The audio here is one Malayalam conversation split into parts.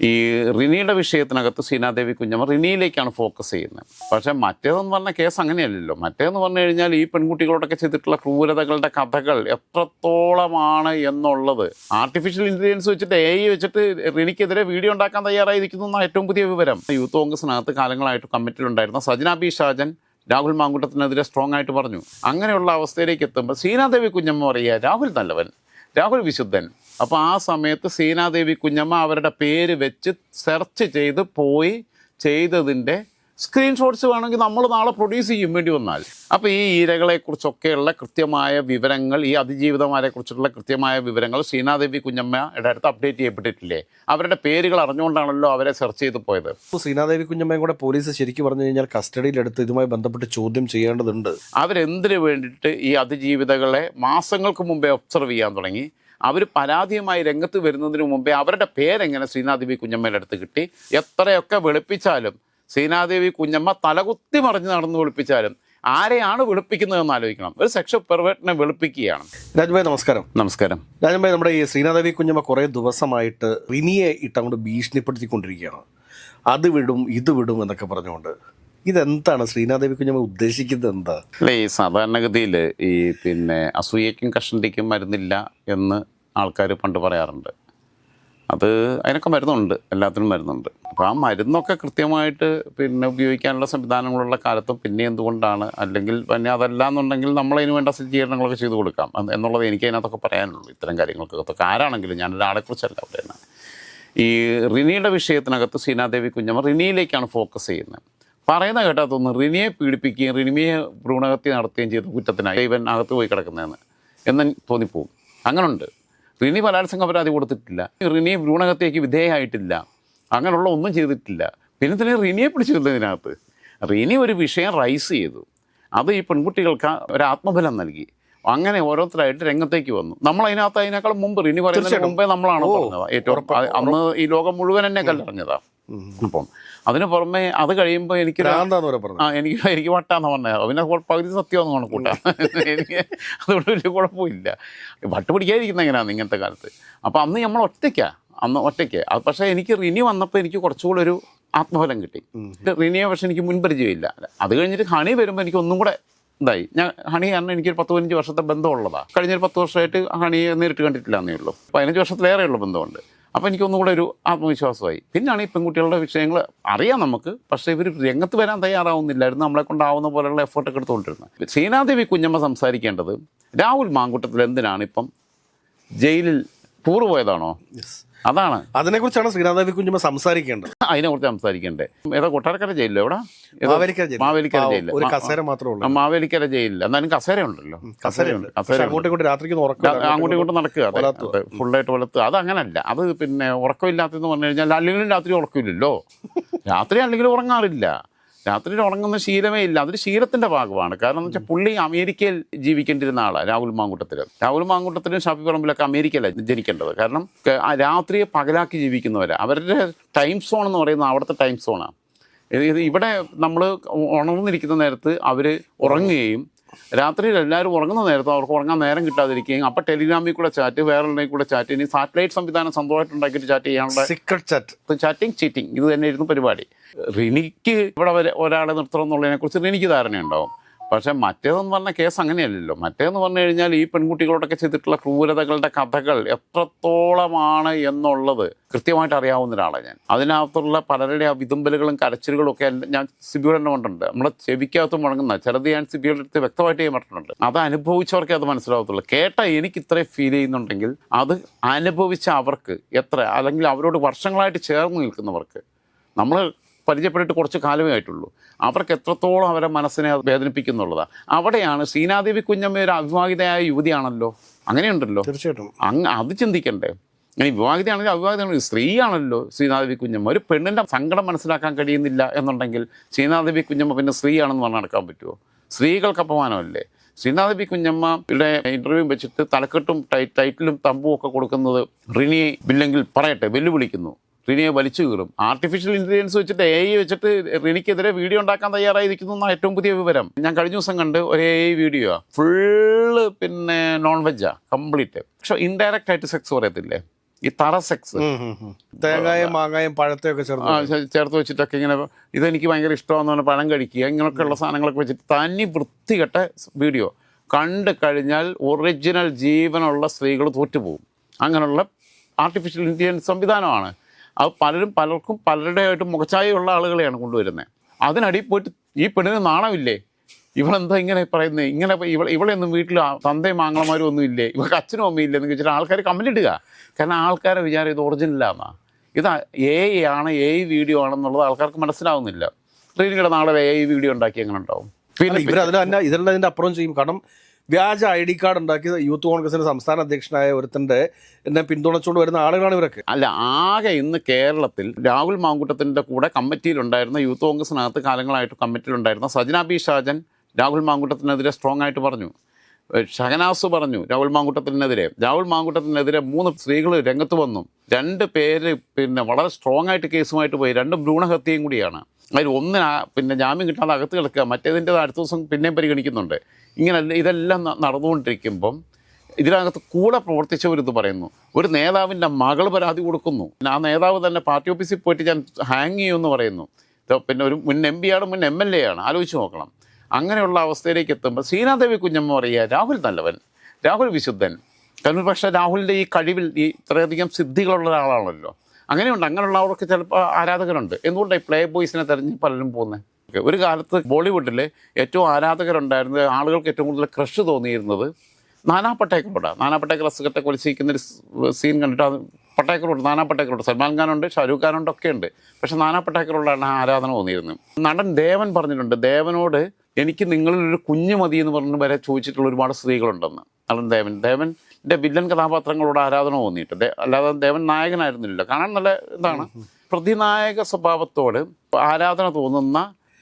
ഈ റിനിയുടെ വിഷയത്തിനകത്ത് സീനാദേവി കുഞ്ഞമ്മ റിനിയിലേക്കാണ് ഫോക്കസ് ചെയ്യുന്നത്. പക്ഷേ മറ്റേതെന്ന് പറഞ്ഞ കേസ് അങ്ങനെയല്ലല്ലോ. മറ്റേതെന്ന് പറഞ്ഞു കഴിഞ്ഞാൽ ഈ പെൺകുട്ടികളോടൊക്കെ ചെയ്തിട്ടുള്ള ക്രൂരതകളുടെ കഥകൾ എത്രത്തോളമാണ് എന്നുള്ളത്. ആർട്ടിഫിഷ്യൽ ഇന്റലിജൻസ് വെച്ചിട്ട് എ ഐ വെച്ചിട്ട് റിനിക്കെതിരെ വീഡിയോ ഉണ്ടാക്കാൻ തയ്യാറായിരിക്കുന്നു എന്നാണ് ഏറ്റവും പുതിയ വിവരം. യൂത്ത് കോൺഗ്രസിനകത്ത് കാലങ്ങളായിട്ട് കമ്മിറ്റിയിലുണ്ടായിരുന്ന സജന ബി ഷാജൻ രാഹുൽ മാങ്കുട്ടത്തിനെതിരെ സ്ട്രോങ് ആയിട്ട് പറഞ്ഞു. അങ്ങനെയുള്ള അവസ്ഥയിലേക്ക് എത്തുമ്പോൾ സീനാദേവി കുഞ്ഞമ്മ പറയുക രാഹുൽ നല്ലവൻ. രാഹുൽ വിശുദ്ധൻ. അപ്പോൾ ആ സമയത്ത് സീനാദേവി കുഞ്ഞമ്മ അവരുടെ പേര് വെച്ച് സെർച്ച് ചെയ്ത് പോയി ചെയ്തതിന്റെ സ്ക്രീൻഷോട്ട്സ് വേണമെങ്കിൽ നമ്മൾ നാളെ പ്രൊഡ്യൂസ് ചെയ്യും വേണ്ടി വന്നാൽ. അപ്പോൾ ഈ ഈരകളെക്കുറിച്ചൊക്കെയുള്ള കൃത്യമായ വിവരങ്ങൾ ഈ അതിജീവിതമാരെക്കുറിച്ചുള്ള കൃത്യമായ വിവരങ്ങൾ സീനാദേവി കുഞ്ഞമ്മയുടെ അടുത്ത് അപ്ഡേറ്റ് ചെയ്യപ്പെട്ടിട്ടില്ലേ? അവരുടെ പേരുകൾ അറിഞ്ഞുകൊണ്ടാണല്ലോ അവരെ സെർച്ച് ചെയ്ത് പോയത്. ഇപ്പോൾ ശ്രീനാദേവി കുഞ്ഞമ്മയും കൂടെ പോലീസ് ശരിക്കും പറഞ്ഞു കഴിഞ്ഞാൽ കസ്റ്റഡിയിലെടുത്ത് ഇതുമായി ബന്ധപ്പെട്ട് ചോദ്യം ചെയ്യേണ്ടതുണ്ട്. അവരെന്തിനു വേണ്ടിയിട്ട് ഈ അതിജീവിതകളെ മാസങ്ങൾക്ക് മുമ്പേ ഒബ്സർവ് ചെയ്യാൻ തുടങ്ങി? അവർ പരാതിയുമായി രംഗത്ത് വരുന്നതിന് മുമ്പേ അവരുടെ പേരെങ്ങനെ ശ്രീനാദേവി കുഞ്ഞമ്മയുടെ അടുത്ത് കിട്ടി? എത്രയൊക്കെ വെളുപ്പിച്ചാലും ശ്രീനാദേവി കുഞ്ഞമ്മ തലകുത്തി മറിഞ്ഞ് നടന്ന് വിളിപ്പിച്ചാലും ആരെയാണ് വെളുപ്പിക്കുന്നതെന്ന് ആലോചിക്കണം. ഒരു സെക്ഷ പെർവേറ്റിനെ വെളുപ്പിക്കുകയാണ്. രാജ്ഭായ് നമസ്കാരം. നമസ്കാരം. രാജൻഭായ് നമ്മുടെ ഈ ശ്രീനാദേവി കുഞ്ഞമ്മ കുറേ ദിവസമായിട്ട് റിനിയെ ഇട്ടങ്ങോട്ട് ഭീഷണിപ്പെടുത്തിക്കൊണ്ടിരിക്കുകയാണ്. അത് വിടും ഇത് വിടും എന്നൊക്കെ പറഞ്ഞുകൊണ്ട്. ഇതെന്താണ് ശ്രീനാദേവി കുഞ്ഞമ്മ ഉദ്ദേശിക്കുന്നത് എന്താ? അല്ല ഈ സാധാരണഗതിയിൽ ഈ പിന്നെ അസൂയക്കും കഷണ്ടിക്കും മരുന്നില്ല എന്ന് ആൾക്കാർ പണ്ട് പറയാറുണ്ട്. അത് അതിനൊക്കെ മരുന്നുണ്ട്. എല്ലാത്തിനും മരുന്നുണ്ട്. അപ്പോൾ ആ മരുന്നൊക്കെ കൃത്യമായിട്ട് പിന്നെ ഉപയോഗിക്കാനുള്ള സംവിധാനങ്ങളുള്ള കാലത്തും പിന്നെ എന്തുകൊണ്ടാണ്? അല്ലെങ്കിൽ പിന്നെ അതല്ല എന്നുണ്ടെങ്കിൽ നമ്മളതിന് വേണ്ട സജ്ജീകരണങ്ങളൊക്കെ ചെയ്തു കൊടുക്കാം. എന്നുള്ളത് എനിക്ക് അതിനകത്തൊക്കെ പറയാനുള്ളൂ. ഇത്തരം കാര്യങ്ങൾക്കൊക്കെ ആരാണെങ്കിലും ഞാൻ ഒരാളെക്കുറിച്ചല്ല പറയുന്നത് ഈ റിനിയുടെ വിഷയത്തിനകത്ത് സീനാദേവി കുഞ്ഞമ്മ റിനിയിലേക്കാണ് ഫോക്കസ് ചെയ്യുന്നത്. പറയുന്ന കേട്ടാത്തൊന്ന് റിനിയെ പീഡിപ്പിക്കുകയും റിനിമയെ ഭ്രൂണഹത്യ നടത്തുകയും ചെയ്ത കുറ്റത്തിനായി ഇവൻ അകത്ത് പോയി കിടക്കുന്നതെന്ന്. എന്ന് തോന്നിപ്പോവും. അങ്ങനുണ്ട്. റിനി ബലാത്സംഗ പരാതി കൊടുത്തിട്ടില്ല. റിനി ഭ്രൂണഹത്യയ്ക്ക് വിധേയമായിട്ടില്ല അങ്ങനെയുള്ള ഒന്നും ചെയ്തിട്ടില്ല. പിന്നെ തന്നെ റിനിയെ പിടിച്ചിരുന്നു ഇതിനകത്ത്. റിനി ഒരു വിഷയം റൈസ് ചെയ്തു. അത് ഈ പെൺകുട്ടികൾക്ക് ഒരു ആത്മബലം നൽകി. അങ്ങനെ ഓരോരുത്തരായിട്ട് രംഗത്തേക്ക് വന്നു. നമ്മൾ അതിനകത്ത് അതിനേക്കാൾ മുമ്പ് റിനി പറയുന്നതിന് മുമ്പേ നമ്മളാണ് പറഞ്ഞത്? ഏറ്റവും അന്ന് ഈ ലോകം മുഴുവൻ എന്നെ കല്ലറിഞ്ഞതാണ് അപ്പം അതിന് പുറമെ അത് കഴിയുമ്പോൾ എനിക്ക് ആ എനിക്ക് എനിക്ക് വട്ടാന്ന് പറഞ്ഞത്. പിന്നെ പകുതി സത്യമെന്ന് കണക്കൂട്ടാ എനിക്ക് അതുകൊണ്ട് വലിയ കുഴപ്പമില്ല. വട്ട് പിടിക്കാതിരിക്കുന്ന എങ്ങനെയാണ് ഇങ്ങനത്തെ കാലത്ത്. അപ്പോൾ അന്ന് നമ്മൾ ഒറ്റയ്ക്കാ. അന്ന് ഒറ്റയ്ക്ക്. അത് പക്ഷേ എനിക്ക് റിനി വന്നപ്പോൾ എനിക്ക് കുറച്ചുകൂടെ ഒരു ആത്മഫലം കിട്ടി. റിനിയെ പക്ഷെ എനിക്ക് മുൻപരിചയമില്ല. അത് കഴിഞ്ഞിട്ട് ഹണി വരുമ്പോൾ എനിക്ക് ഒന്നും കൂടെ ഇതായി. ഞാൻ ഹണി കാരണം എനിക്കൊരു പത്ത് പതിനഞ്ച് വർഷത്തെ ബന്ധമുള്ളതാണ് കഴിഞ്ഞൊരു പത്ത് വർഷമായിട്ട് ഹണിയെ നേരിട്ട് കണ്ടിട്ടില്ല എന്നേ ഉള്ളൂ. പതിനഞ്ച് വർഷത്തിലേറെയുള്ള ബന്ധമുണ്ട്. അപ്പോൾ എനിക്കൊന്നും കൂടെ ഒരു ആത്മവിശ്വാസമായി. പിന്നാണ് ഈ പെൺകുട്ടികളുടെ വിഷയങ്ങൾ അറിയാം നമുക്ക്. പക്ഷേ ഇവർ രംഗത്ത് വരാൻ തയ്യാറാവുന്നില്ലായിരുന്നു. നമ്മളെ കൊണ്ടാവുന്ന പോലെയുള്ള എഫേർട്ടൊക്കെ എടുത്തുകൊണ്ടിരുന്നത്. സീനാദേവി കുഞ്ഞമ്മ സംസാരിക്കേണ്ടത് രാഹുൽ മാങ്കുട്ടത്തിൽ എന്തിനാണ് ഇപ്പം ജയിലിൽ ടൂർ പോയതാണോ? അതാണ്. അതിനെക്കുറിച്ചാണ് ശ്രീനാദേവി കുഞ്ഞുമ്മ സംസാരിക്കേണ്ടത്. അതിനെക്കുറിച്ച് സംസാരിക്കണ്ടേ? ഏതാ കൊട്ടാരക്കര ജയിലിലോ എവിടെ? മാവേലിക്കര ജയിലിൽ. ജയിലിൽ. ഒരു കസേര മാത്രമേ ഉള്ളൂ. മാവേലിക്കര ജയിലിൽ. എന്നാലും കസേര ഉണ്ടല്ലോ. കസേരയുണ്ട് കസേര അങ്ങോട്ടും ഇങ്ങോട്ടും രാത്രിക്ക് അങ്ങോട്ടും ഇങ്ങോട്ടും നടക്കുക. ഫുള്ളായിട്ട് വളർത്തുക അത് അങ്ങനല്ല. അത് പിന്നെ ഉറക്കമില്ലാത്തതെന്ന് പറഞ്ഞു കഴിഞ്ഞാൽ അല്ലെങ്കിലും രാത്രി ഉറക്കമില്ലല്ലോ രാത്രി അല്ലെങ്കിലും ഉറങ്ങാറില്ല. രാത്രി ഉറങ്ങുന്ന ശീലമേ ഇല്ല. അതൊരു ശീലത്തിന്റെ ഭാഗമാണ്. കാരണം എന്ന് വെച്ചാൽ പുള്ളി അമേരിക്കയിൽ ജീവിക്കേണ്ടിരുന്ന ആളാണ് രാഹുൽ മാങ്കുട്ടത്തിൽ രാഹുൽ മാങ്കുട്ടത്തിലും ഷാഫി പറമ്പിലൊക്കെ അമേരിക്കയിലാണ് ജനിക്കേണ്ടത്. കാരണം രാത്രിയെ പകലാക്കി ജീവിക്കുന്നവരാണ് അവരുടെ ടൈം സോൺ എന്ന് പറയുന്നത് അവിടുത്തെ ടൈം സോണാണ് ഇവിടെ നമ്മൾ ഉണർന്നിരിക്കുന്ന നേരത്ത് അവർ ഉറങ്ങുകയും രാത്രിയിൽ എല്ലാവരും ഉറങ്ങുന്ന നേരത്ത് അവർക്ക് ഉറങ്ങാൻ നേരം കിട്ടാതിരിക്കുകയും അപ്പം ടെലിഗ്രാമിൽ കൂടെ ചാറ്റ് വേറെ കൂടെ ചാറ്റ് ഇനി സാറ്റലൈറ്റ് സംവിധാനം സ്വന്തമായിട്ട് ഉണ്ടാക്കിയിട്ട് ചാറ്റ് ചെയ്യാനുള്ള സീക്രട്ട് ചാറ്റ് ചാറ്റിംഗ് ചീറ്റിംഗ് ഇത് തന്നെയായിരുന്നു പരിപാടി. റിനിക്ക് ഇവിടെ വരെ ഒരാളെ നിർത്തണം എന്നുള്ളതിനെ കുറിച്ച് റിനിക്ക് ധാരണയുണ്ടാവും. പക്ഷേ മറ്റേതെന്ന് പറഞ്ഞ കേസ് അങ്ങനെയല്ലല്ലോ. മറ്റേതെന്ന് പറഞ്ഞു കഴിഞ്ഞാൽ ഈ പെൺകുട്ടികളോടൊക്കെ ചെയ്തിട്ടുള്ള ക്രൂരതകളുടെ കഥകൾ എത്രത്തോളമാണ് എന്നുള്ളത് കൃത്യമായിട്ട് അറിയാവുന്ന ഒരാളാണ് ഞാൻ. അതിനകത്തുള്ള പലരുടെ ആ വിതുമ്പലുകളും കരച്ചിലുകളും ഒക്കെ ഞാൻ സിബിയുടെ തന്നെ കൊണ്ടുണ്ട് നമ്മുടെ ചെവിക്കകത്ത് മുഴങ്ങുന്ന ചിലത് ഞാൻ സിബിയുടെ അടുത്ത് വ്യക്തമായിട്ട് ചെയ്യാൻ പറ്റുന്നുണ്ട് അത് അനുഭവിച്ചവർക്കേ അത് മനസ്സിലാവത്തുള്ളൂ. കേട്ട എനിക്ക് ഇത്രയും ഫീൽ ചെയ്യുന്നുണ്ടെങ്കിൽ അത് അനുഭവിച്ച അവർക്ക് എത്ര അല്ലെങ്കിൽ അവരോട് വർഷങ്ങളായിട്ട് ചേർന്ന് നിൽക്കുന്നവർക്ക് നമ്മൾ പരിചയപ്പെട്ടിട്ട് കുറച്ച് കാലമേ ആയിട്ടുള്ളൂ. അവർക്ക് എത്രത്തോളം അവരെ മനസ്സിനെ വേദനിപ്പിക്കുന്നുള്ളതാണ് അവിടെയാണ് ശ്രീനാദേവി കുഞ്ഞമ്മ ഒരു അവിവാഹിതയായ യുവതിയാണല്ലോ. അങ്ങനെയുണ്ടല്ലോ. തീർച്ചയായിട്ടും. അങ്ങ് അത് ചിന്തിക്കണ്ടേ. ഇനി വിവാഹിതയാണെങ്കിൽ അവിവാഹിതയാണെങ്കിൽ സ്ത്രീയാണല്ലോ ശ്രീനാദേവി കുഞ്ഞമ്മ. ഒരു പെണ്ണിന്റെ സങ്കടം മനസ്സിലാക്കാൻ കഴിയുന്നില്ല എന്നുണ്ടെങ്കിൽ ശ്രീനാദേവി കുഞ്ഞമ്മ പിന്നെ സ്ത്രീയാണെന്ന് പറഞ്ഞ് നടക്കാൻ പറ്റുമോ സ്ത്രീകൾക്ക് അപമാനമല്ലേ? ശ്രീനാദേവി കുഞ്ഞമ്മയുടെ ഇന്റർവ്യൂ വെച്ചിട്ട് തലക്കെട്ടും ടൈ- ടൈറ്റിലും തമ്പും ഒക്കെ കൊടുക്കുന്നത് റിനി ഇല്ലെങ്കിൽ പറയട്ടെ വെല്ലുവിളിക്കുന്നു. റിനിയെ വലിച്ചു കീറും. ആർട്ടിഫിഷ്യൽ ഇന്റലിജൻസ് വെച്ചിട്ട് എ ഐ വെച്ചിട്ട് റിനിക്കെതിരെ വീഡിയോ ഉണ്ടാക്കാൻ തയ്യാറായിരിക്കുന്നു എന്നാണ് ഏറ്റവും പുതിയ വിവരം. ഞാൻ കഴിഞ്ഞ ദിവസം കണ്ട് ഒരു എ ഐ വീഡിയോ ഫുള്ള് പിന്നെ നോൺ വെജാ കംപ്ലീറ്റ് പക്ഷെ ഇൻഡയറക്റ്റ് ആയിട്ട് സെക്സ് പറയത്തില്ലേ? ഈ തറ സെക്സ്. തേങ്ങായും മാങ്ങായും പഴത്തെയൊക്കെ ചേർത്ത് ചേർത്ത് വെച്ചിട്ടൊക്കെ ഇങ്ങനെ ഇതെനിക്ക് ഭയങ്കര ഇഷ്ടമാണെന്ന് പറഞ്ഞാൽ പഴം കഴിക്കുക. ഇങ്ങനെയൊക്കെയുള്ള സാധനങ്ങളൊക്കെ വെച്ചിട്ട് തനി വൃത്തികെട്ട വീഡിയോ കണ്ടു കഴിഞ്ഞാൽ ഒറിജിനൽ ജീവനുള്ള സ്ത്രീകൾ തോറ്റുപോകും. അങ്ങനെയുള്ള ആർട്ടിഫിഷ്യൽ ഇന്റലിജൻസ് സംവിധാനമാണ്. അത് പലരും പലർക്കും പലരുടെയായിട്ട് മുഖച്ചായുള്ള ആളുകളെയാണ് കൊണ്ടുവരുന്നത് അതിനടി പോയിട്ട് ഈ പെണ്ണിന് നാണമില്ലേ? ഇവളെന്താ ഇങ്ങനെ പറയുന്നത് ഇങ്ങനെ ഇവ ഇവളെയൊന്നും വീട്ടിൽ തന്തയും മാങ്ങളമാരും ഒന്നും ഇല്ലേ? ഇവൾക്ക് അച്ഛനും അമ്മയും ഇല്ലെന്ന് വെച്ചിട്ട് ആൾക്കാർ കമന്റ് ഇടുക. കാരണം ആൾക്കാരെ വിചാരം ഇത് ഒറിജിനലാന്നാ ഇത് എ ആണ് എ വീഡിയോ ആണെന്നുള്ളത് ആൾക്കാർക്ക് മനസ്സിലാവുന്നില്ല. റീനിയുടെ നാളെ എ വീഡിയോ ഉണ്ടാക്കി എങ്ങനെ ഉണ്ടാവും? പിന്നെ ഇവർ അതിൽ തന്നെ ഇതെല്ലാം അതിന്റെ അപ്പുറം ചെയ്യും. കാരണം വ്യാജ ഐ ഡി കാർഡ് ഉണ്ടാക്കി യൂത്ത് കോൺഗ്രസിന്റെ സംസ്ഥാന അധ്യക്ഷനായ ഒരുത്തന്റെ എന്നെ പിന്തുണച്ചുകൊണ്ട് വരുന്ന ആളുകളാണ് ഇവരൊക്കെ. അല്ല ആകെ ഇന്ന് കേരളത്തിൽ രാഹുൽ മാങ്കൂട്ടത്തിന്റെ കൂടെ കമ്മിറ്റിയിലുണ്ടായിരുന്ന യൂത്ത് കോൺഗ്രസിനകത്ത് കാലങ്ങളായിട്ട് കമ്മിറ്റിയിലുണ്ടായിരുന്ന സജന ബി ഷാജൻ രാഹുൽ മാങ്കുട്ടത്തിനെതിരെ സ്ട്രോങ് ആയിട്ട് പറഞ്ഞു. ഷഹനാസ് പറഞ്ഞു രാഹുൽ മാങ്കുട്ടത്തിനെതിരെ. രാഹുൽ മാങ്കുട്ടത്തിനെതിരെ മൂന്ന് സ്ത്രീകൾ രംഗത്ത് വന്നു. രണ്ട് പേര് പിന്നെ വളരെ സ്ട്രോങ് ആയിട്ട് കേസുമായിട്ട് പോയി. രണ്ടും ഭ്രൂണഹത്യയും കൂടിയാണ്. അതിൽ ഒന്നിന് പിന്നെ ജാമ്യം കിട്ടാതെ അകത്ത് കിടക്കുക. മറ്റേതിന്റെ അടുത്ത ദിവസം പിന്നെയും പരിഗണിക്കുന്നുണ്ട്. ഇങ്ങനെ ഇതെല്ലാം നടന്നുകൊണ്ടിരിക്കുമ്പം ഇതിനകത്ത് കൂടെ പ്രവർത്തിച്ചവരിത് പറയുന്നു. ഒരു നേതാവിന്റെ മകൾ പരാതി കൊടുക്കുന്നു. ആ നേതാവ് തന്നെ പാർട്ടി ഓഫീസിൽ പോയിട്ട് ഞാൻ ഹാങ് ചെയ്യുമെന്ന് പറയുന്നു. പിന്നെ ഒരു മുൻ എം പിയാണ് മുൻ എം എൽ എ ആണ്. ആലോചിച്ച് നോക്കണം. അങ്ങനെയുള്ള അവസ്ഥയിലേക്ക് എത്തുമ്പോൾ ശ്രീനാദേവി കുഞ്ഞമ്മ പറയുക രാഹുൽ നല്ലവൻ രാഹുൽ വിശുദ്ധൻ. കാരണം പക്ഷേ രാഹുലിന്റെ ഈ കഴിവിൽ ഈ ഇത്രയധികം സിദ്ധികളുള്ള ഒരാളാണല്ലോ. അങ്ങനെയുണ്ട്. അങ്ങനെയുള്ളവർക്ക് ചിലപ്പോൾ ആരാധകരുണ്ട്. എന്തുകൊണ്ട് പ്ലേ ബോയ്സിനെ തെരഞ്ഞ് പലരും പോകുന്നത് ഒരു കാലത്ത് ബോളിവുഡിൽ ഏറ്റവും ആരാധകരുണ്ടായിരുന്നത് ആളുകൾക്ക് ഏറ്റവും കൂടുതൽ ക്രഷ് തോന്നിയിരുന്നത് നാനാ പട്ടേക്കറോടാണ് നാനാ പട്ടേക്കർ അസുഖത്തെ കൊലിച്ചിരിക്കുന്ന ഒരു സീൻ കണ്ടിട്ട് അത് പട്ടേക്കറോട് നാനാ പട്ടേക്കറോട് സൽമാൻ ഖാനുണ്ട് ഷാരൂഖ് ഖാനുണ്ട് ഒക്കെ ഉണ്ട് പക്ഷെ നാനാ പട്ടേക്കറോടാണ് ആരാധന തോന്നിയിരുന്നത്. നടൻ ദേവൻ പറഞ്ഞിട്ടുണ്ട് ദേവനോട് എനിക്ക് നിങ്ങളിലൊരു കുഞ്ഞു മതി എന്ന് പറഞ്ഞു വരെ ചോദിച്ചിട്ടുള്ള ഒരുപാട് സ്ത്രീകളുണ്ടെന്ന്. നടൻ ദേവൻ. ദേവൻ ദേവന്റെ വില്ലൻ കഥാപാത്രങ്ങളോട് ആരാധന തോന്നിയിട്ട് അല്ലാതെ ദേവൻ നായകനായിരുന്നില്ല കാണാൻ നല്ല ഇതാണ്. പ്രതിനായക സ്വഭാവത്തോട് ആരാധന തോന്നുന്ന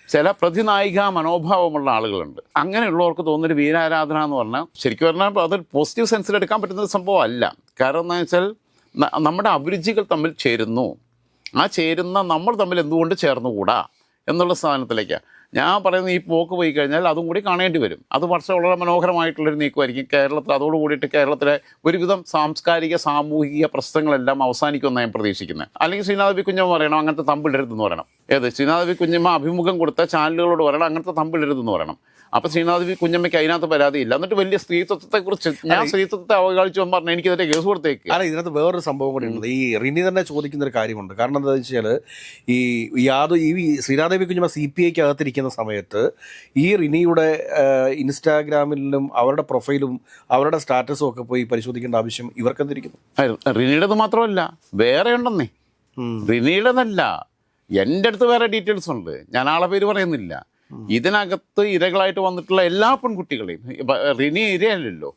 ചില പ്രതിനായിക മനോഭാവമുള്ള ആളുകളുണ്ട്. അങ്ങനെയുള്ളവർക്ക് തോന്നുന്നൊരു വീരാരാധന എന്ന് പറഞ്ഞാൽ ശരിക്കും പറഞ്ഞാൽ അതൊരു പോസിറ്റീവ് സെൻസിൽ എടുക്കാൻ പറ്റുന്ന സംഭവമല്ല. സംഭവം അല്ല കാരണം എന്താ വെച്ചാൽ നമ്മുടെ അഭിരുചികൾ തമ്മിൽ ചേരുന്നു. ആ ചേരുന്ന നമ്മൾ തമ്മിൽ എന്തുകൊണ്ട് ചേർന്നുകൂടാ? എന്നുള്ള സ്ഥാനത്തിലേക്കാണ് ഞാൻ പറയുന്നത് ഈ പോക്ക് പോയി കഴിഞ്ഞാൽ അതും കൂടി കാണേണ്ടി വരും. അത് വർഷം വളരെ മനോഹരമായിട്ടുള്ളൊരു നീക്കമായിരിക്കും. കേരളത്തിൽ അതോട് കൂടിയിട്ട് കേരളത്തിലെ ഒരുവിധം സാംസ്കാരിക സാമൂഹിക പ്രശ്നങ്ങളെല്ലാം അവസാനിക്കുമെന്ന് ഞാൻ പ്രതീക്ഷിക്കുന്നത്. അല്ലെങ്കിൽ ശ്രീനാഥ് ബി കുഞ്ഞമ്മ പറയണം അങ്ങനത്തെ തമ്പിടരുതെന്ന് പറയണം. ഏത് ശ്രീനാഥ് വി കുഞ്ഞമ്മ അഭിമുഖം കൊടുത്ത ചാനലുകളോട് പറയണം. അങ്ങനത്തെ തമ്പിടരുതെന്ന് പറയണം. അപ്പൊ ശ്രീനാഥ് വി കുഞ്ഞമ്മയ്ക്ക് അതിനകത്ത് പരാതിയില്ല എന്നിട്ട് വലിയ സ്ത്രീത്വത്തെ കുറിച്ച് ഞാൻ സ്ത്രീത്വത്തെ അവകാശിച്ചു പറഞ്ഞാൽ എനിക്കെതിരെ കേസ് കൊടുത്തേക്ക് അല്ല ഇതിനകത്ത് വേറൊരു സംഭവം കൂടി ഉണ്ട്. ഈ റിനി തന്നെ ചോദിക്കുന്ന ഒരു കാര്യമുണ്ട്. കാരണം എന്താ വെച്ചാൽ ഈ യാതൊരു ഈ Sreenath V Kunjamma C P ഐക്ക് അകത്തിരിക്കുന്ന സമയത്ത് ഈ റിനിയുടെ ഇൻസ്റ്റാഗ്രാമിലും അവരുടെ പ്രൊഫൈലും അവരുടെ സ്റ്റാറ്റസും ഒക്കെ പോയി പരിശോധിക്കേണ്ട ആവശ്യം ഇവർക്ക് എന്തിരിക്കുന്നു റിനിയുടേത് മാത്രമല്ല വേറെ ഉണ്ടെന്നേ റിനിയുടേതല്ല. എന്റെ അടുത്ത് വേറെ ഡീറ്റെയിൽസ് ഉണ്ട്. ഞാൻ ആളെ പേര് പറയുന്നില്ല. ഇതിനകത്ത് ഇരകളായിട്ട് വന്നിട്ടുള്ള എല്ലാ പെൺകുട്ടികളെയും റിനി ഇരയല്ലല്ലോ.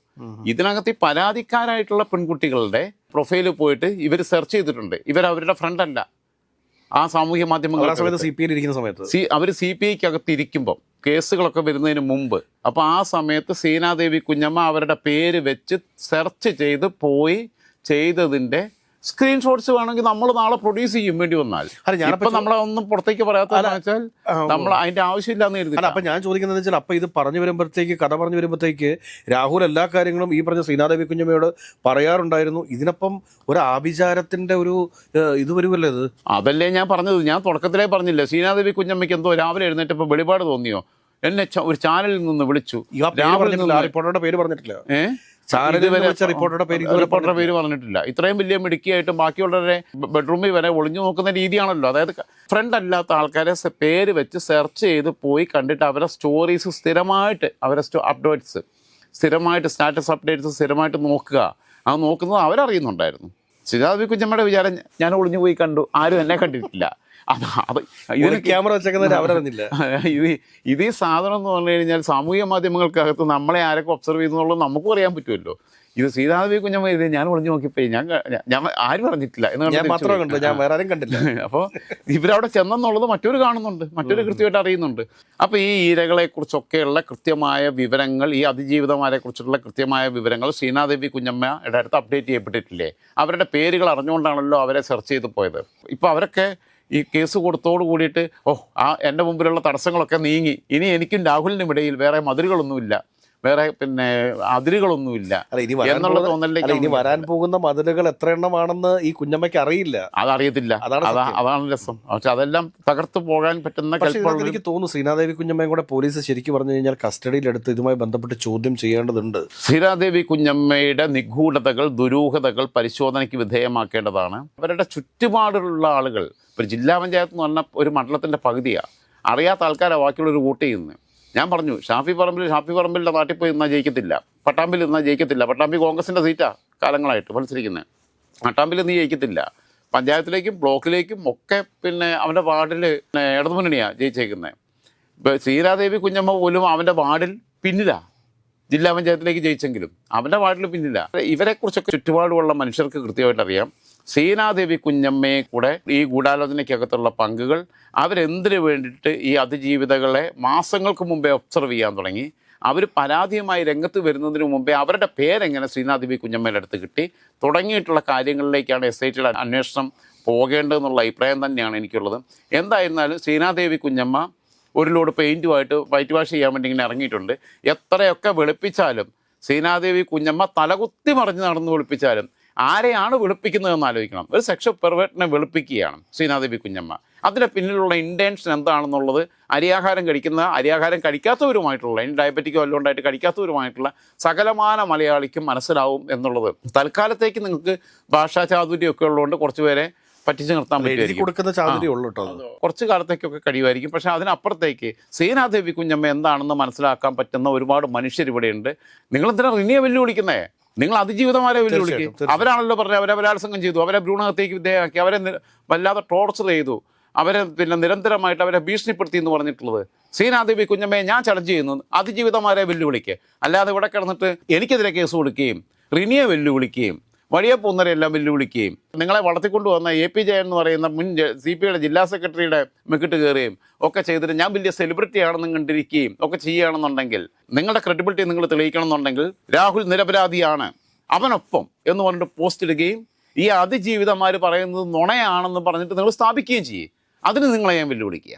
ഇതിനകത്ത് ഈ പരാതിക്കാരായിട്ടുള്ള പെൺകുട്ടികളുടെ പ്രൊഫൈലിൽ പോയിട്ട് ഇവർ സെർച്ച് ചെയ്തിട്ടുണ്ട്. ഇവർ അവരുടെ ഫ്രണ്ട് അല്ല. ആ സാമൂഹ്യ മാധ്യമങ്ങൾ സി പി ഇരിക്കുന്ന സമയത്ത്. സി അവർ സി പി ഐക്കകത്ത് ഇരിക്കുമ്പോൾ കേസുകളൊക്കെ വരുന്നതിന് മുമ്പ് അപ്പോൾ ആ സമയത്ത് സീനാദേവി കുഞ്ഞമ്മ അവരുടെ പേര് വെച്ച് സെർച്ച് ചെയ്ത് പോയി ചെയ്തതിന്റെ സ്ക്രീൻഷോട്ട്സ് വേണമെങ്കിൽ നമ്മൾ നാളെ പ്രൊഡ്യൂസ് ചെയ്യും വേണ്ടി വന്നാൽ. ഞാനിപ്പോൾ നമ്മളെ ഒന്നും പുറത്തേക്ക് ഓ. നമ്മൾ അതിന്റെ ആവശ്യമില്ലാന്ന് കരുതി. അപ്പൊ ഞാൻ ചോദിക്കുന്നത് വെച്ചാൽ അപ്പൊ ഇത് പറഞ്ഞു വരുമ്പോഴത്തേക്ക് കഥ പറഞ്ഞു വരുമ്പോഴത്തേക്ക് രാഹുൽ എല്ലാ കാര്യങ്ങളും ഈ പറഞ്ഞ ശ്രീനാദേവി കുഞ്ഞമ്മയോട് പറയാറുണ്ടായിരുന്നു. ഇതിനപ്പം ഒരു ആഭിചാരത്തിന്റെ ഒരു ഇത് വരുമല്ലോ ഇത്? അതല്ലേ ഞാൻ പറഞ്ഞത്. ഞാൻ തുടക്കത്തിലേ പറഞ്ഞില്ല സീനാദേവി കുഞ്ഞമ്മയ്ക്ക് എന്തോ രാവിലെ എഴുന്നേറ്റപ്പോ വെളിപാട് തോന്നിയോ? എന്നെ ഒരു ചാനലിൽ നിന്ന് വിളിച്ചു. രാഹുൽ പേര് പറഞ്ഞിട്ടില്ല. ഏഹ് റിപ്പോർട്ടറുടെ പേര് റിപ്പോർട്ടറുടെ പേര് പറഞ്ഞിട്ടില്ല. ഇത്രയും വലിയ മിടുക്കിയായിട്ടും ബാക്കിയുള്ളവരെ ബെഡ്റൂമിൽ വരെ ഒളിഞ്ഞു നോക്കുന്ന രീതിയാണല്ലോ. അതായത് ഫ്രണ്ട് അല്ലാത്ത ആൾക്കാരെ പേര് വെച്ച് സെർച്ച് ചെയ്ത് പോയി കണ്ടിട്ട് അവരെ സ്റ്റോറീസ് സ്ഥിരമായിട്ട് അവരെ അപ്ഡേറ്റ്സ് സ്ഥിരമായിട്ട് സ്റ്റാറ്റസ് അപ്ഡേറ്റ്സ് സ്ഥിരമായിട്ട് നോക്കുക. അത് നോക്കുന്നത് അവരറിയുന്നുണ്ടായിരുന്നു. സിദ്ധാർത്ഥി കുഞ്ഞമ്മയുടെ വിചാരം ഞാൻ ഒളിഞ്ഞു പോയി കണ്ടു. ആരും എന്നെ കണ്ടിട്ടില്ല. അത് ഇതിന് ക്യാമറ അവരറിഞ്ഞില്ല ഇത് ഇത് ഈ സാധനം എന്ന് പറഞ്ഞു കഴിഞ്ഞാൽ സാമൂഹ്യ മാധ്യമങ്ങൾക്കകത്ത് നമ്മളെ ആരൊക്കെ ഒബ്സർവ് ചെയ്തെന്നുള്ളത് നമുക്കും അറിയാൻ പറ്റുമല്ലോ. ഇത് സീതാദേവി കുഞ്ഞമ്മ ഇത് ഞാൻ ഒളിഞ്ഞു നോക്കിപ്പോയി ഞാൻ ഞാൻ- ആരും പറഞ്ഞിട്ടില്ല എന്ന് ഞാൻ മാത്രമേ കണ്ടു ഞാൻ വേറെ ആരും കണ്ടില്ല. അപ്പോൾ ഇവരവിടെ ചെന്നെന്നുള്ളത് മറ്റൊരു കാണുന്നുണ്ട് മറ്റൊരു കൃത്യമായിട്ട് അറിയുന്നുണ്ട്. അപ്പോൾ ഈ ഈരകളെ കുറിച്ചൊക്കെയുള്ള കൃത്യമായ വിവരങ്ങൾ ഈ അതിജീവിതമാരെ കുറിച്ചുള്ള കൃത്യമായ വിവരങ്ങൾ സീനാദേവി കുഞ്ഞമ്മയുടെ അടുത്ത് അപ്ഡേറ്റ് ചെയ്യപ്പെട്ടിട്ടില്ലേ? അവരുടെ പേരുകൾ അറിഞ്ഞുകൊണ്ടാണല്ലോ അവരെ സെർച്ച് ചെയ്ത് പോയത്. ഇപ്പോൾ അവരൊക്കെ ഈ കേസ് കൊടുത്തോട് കൂടിയിട്ട് ഓ ആ എന്റെ മുമ്പിലുള്ള തടസ്സങ്ങളൊക്കെ നീങ്ങി. ഇനി എനിക്കും രാഹുലിനും ഇടയിൽ വേറെ മതിലുകളൊന്നുമില്ല. വേറെ പിന്നെ അതിരുകളൊന്നുമില്ല എന്നുള്ള തോന്നലിലേക്ക് ഇനി വരാൻ പോകുന്ന മതിലുകൾ എത്ര എണ്ണമാണെന്ന് ഈ കുഞ്ഞമ്മയ്ക്ക് അറിയില്ല. അതറിയത്തില്ല. അതാണ് രസം. പക്ഷെ അതെല്ലാം തകർത്തു പോകാൻ പറ്റുന്ന എനിക്ക് തോന്നുന്നു ശ്രീനാദേവി കുഞ്ഞമ്മയും കൂടെ പോലീസ് ശരിക്കും പറഞ്ഞു കഴിഞ്ഞാൽ കസ്റ്റഡിയിലെടുത്ത് ഇതുമായി ബന്ധപ്പെട്ട് ചോദ്യം ചെയ്യേണ്ടതുണ്ട്. ശ്രീനാദേവി കുഞ്ഞമ്മയുടെ നിഗൂഢതകൾ ദുരൂഹതകൾ പരിശോധനയ്ക്ക് വിധേയമാക്കേണ്ടതാണ്. അവരുടെ ചുറ്റുപാടുള്ള ആളുകൾ ഒരു ജില്ലാ പഞ്ചായത്ത് എന്ന് പറഞ്ഞ ഒരു മണ്ഡലത്തിന്റെ പകുതിയാണ് അറിയാത്ത ആൾക്കാരെ ബാക്കിയുള്ളൊരു വോട്ട് ചെയ്യുന്നത്. ഞാൻ പറഞ്ഞു ഷാഫി പറമ്പിൽ ഷാഫി പറമ്പിലിന്റെ നാട്ടിൽ പോയി നിന്നാൽ ജയിക്കത്തില്ല. പട്ടാമ്പിൽ നിന്നാൽ ജയിക്കത്തില്ല. പട്ടാമ്പി കോൺഗ്രസിന്റെ സീറ്റാണ് കാലങ്ങളായിട്ട് മത്സരിക്കുന്നത് പട്ടാമ്പിൽ നീ ജയിക്കത്തില്ല. പഞ്ചായത്തിലേക്കും ബ്ലോക്കിലേക്കും ഒക്കെ പിന്നെ അവന്റെ വാർഡിൽ ഇടതുമുന്നണിയാണ് ജയിച്ചേക്കുന്നത് ഇപ്പോൾ ശ്രീരാദേവി കുഞ്ഞമ്മ പോലും അവന്റെ വാർഡിൽ പിന്നിലാണ് ജില്ലാ പഞ്ചായത്തിലേക്ക് ജയിച്ചെങ്കിലും അവന്റെ വാർഡിൽ പിന്നില്ല ഇവരെക്കുറിച്ചൊക്കെ ചുറ്റുപാടുമുള്ള മനുഷ്യർക്ക് കൃത്യമായിട്ട് അറിയാം. സീനാദേവി കുഞ്ഞമ്മയെ കൂടെ ഈ ഗൂഢാലോചനയ്ക്കകത്തുള്ള പങ്കുകൾ അവരെന്തിനു വേണ്ടിയിട്ട് ഈ അതിജീവിതകളെ മാസങ്ങൾക്ക് മുമ്പേ ഒബ്സർവ് ചെയ്യാൻ തുടങ്ങി? അവർ പരാതിയുമായി രംഗത്ത് വരുന്നതിന് മുമ്പേ അവരുടെ പേരെങ്ങനെ ശ്രീനാദേവി കുഞ്ഞമ്മയുടെ അടുത്ത് കിട്ടി? തുടങ്ങിയിട്ടുള്ള കാര്യങ്ങളിലേക്കാണ് എസ് ഐ ടിയുടെ അന്വേഷണം പോകേണ്ടതെന്നുള്ള അഭിപ്രായം തന്നെയാണ് എനിക്കുള്ളത്. എന്തായിരുന്നാലും ശ്രീനാദേവി കുഞ്ഞമ്മ ഒരു ലോഡ് പെയിന്റുമായിട്ട് വൈറ്റ് വാഷ് ചെയ്യാൻ വേണ്ടി ഇങ്ങനെ ഇറങ്ങിയിട്ടുണ്ട്. എത്രയൊക്കെ വെളുപ്പിച്ചാലും സീനാദേവി കുഞ്ഞമ്മ തലകുത്തി മറിഞ്ഞ് നടന്ന് വെളുപ്പിച്ചാലും ആരെയാണ് വെളുപ്പിക്കുന്നതെന്ന് ആലോചിക്കണം. ഒരു സെക്ഷൽ പെർവേറ്റിനെ വെളുപ്പിക്കുകയാണ് സീനാദേവി കുഞ്ഞമ്മ. അതിന്റെ പിന്നിലുള്ള ഇന്റൻഷൻ എന്താണെന്നുള്ളത് അരിയാഹാരം കഴിക്കുന്ന അരിയാഹാരം കഴിക്കാത്തവരുമായിട്ടുള്ള ഇനി ഡയബറ്റിക്കോ വല്ലതും ഉണ്ടായിട്ട് കഴിക്കാത്തവരുമായിട്ടുള്ള സകലമാന മലയാളിക്കും മനസ്സിലാവും എന്നുള്ളത്. തൽക്കാലത്തേക്ക് നിങ്ങൾക്ക് ഭാഷാ ചാതുര്യമൊക്കെ ഉള്ളതുകൊണ്ട് കുറച്ച് പേരെ പറ്റിച്ച് നിർത്താൻ പറ്റുമായിരിക്കും. കൊടുക്കുന്ന ചാതുര്യം ഉള്ളു കേട്ടോ. കുറച്ച് കാലത്തേക്കൊക്കെ കഴിയുമായിരിക്കും. പക്ഷേ അതിനപ്പുറത്തേക്ക് സീനാദേവി കുഞ്ഞമ്മ എന്താണെന്ന് മനസ്സിലാക്കാൻ പറ്റുന്ന ഒരുപാട് മനുഷ്യർ ഇവിടെയുണ്ട് നിങ്ങൾ എന്തിനാ റിനിയെ വെല്ലുവിളിക്കുന്നേ? നിങ്ങൾ അതിജീവിതമാരെ വെല്ലുവിളിക്കുക. അവരാണല്ലോ പറഞ്ഞത് അവരെ ബലാത്സംഗം ചെയ്തു അവരെ ഭ്രൂണഹത്യക്ക് വിധേയമാക്കി അവരെ വല്ലാതെ ടോർച്ചർ ചെയ്തു അവരെ പിന്നെ നിരന്തരമായിട്ട് അവരെ ഭീഷണിപ്പെടുത്തി എന്ന് പറഞ്ഞിട്ടുള്ളത്. സീനാദേവി കുഞ്ഞമ്മയെ ഞാൻ ചലഞ്ച് ചെയ്യുന്നു അതിജീവിതമാരെ വെല്ലുവിളിക്കുക അല്ലാതെ ഇവിടെ കിടന്നിട്ട് എനിക്കെതിരെ കേസ് കൊടുക്കുകയും റിനിയെ വെല്ലുവിളിക്കുകയും വഴിയെ പോകുന്നവരെല്ലാം വെല്ലുവിളിക്കുകയും നിങ്ങളെ വളർത്തിക്കൊണ്ടു വന്ന എ പി ജയൻ എന്ന് പറയുന്ന മുൻ സി പി ഐയുടെ ജില്ലാ സെക്രട്ടറിയുടെ മെക്കിട്ട് കയറുകയും ഒക്കെ ചെയ്തിട്ട് ഞാൻ വലിയ സെലിബ്രിറ്റി ആണെന്ന് കണ്ടിരിക്കുകയും ഒക്കെ ചെയ്യുകയാണെന്നുണ്ടെങ്കിൽ നിങ്ങളുടെ ക്രെഡിബിലിറ്റി നിങ്ങൾ തെളിയിക്കണമെന്നുണ്ടെങ്കിൽ രാഹുൽ നിരപരാധിയാണ്. അവനൊപ്പം എന്ന് പറഞ്ഞിട്ട് പോസ്റ്റ് ഇടുകയും ഈ അതിജീവിതന്മാർ പറയുന്നത് നുണയാണെന്ന് പറഞ്ഞിട്ട് നിങ്ങൾ സ്ഥാപിക്കുകയും ചെയ്യും. അതിന് നിങ്ങളെ ഞാൻ വെല്ലുവിളിക്കുക.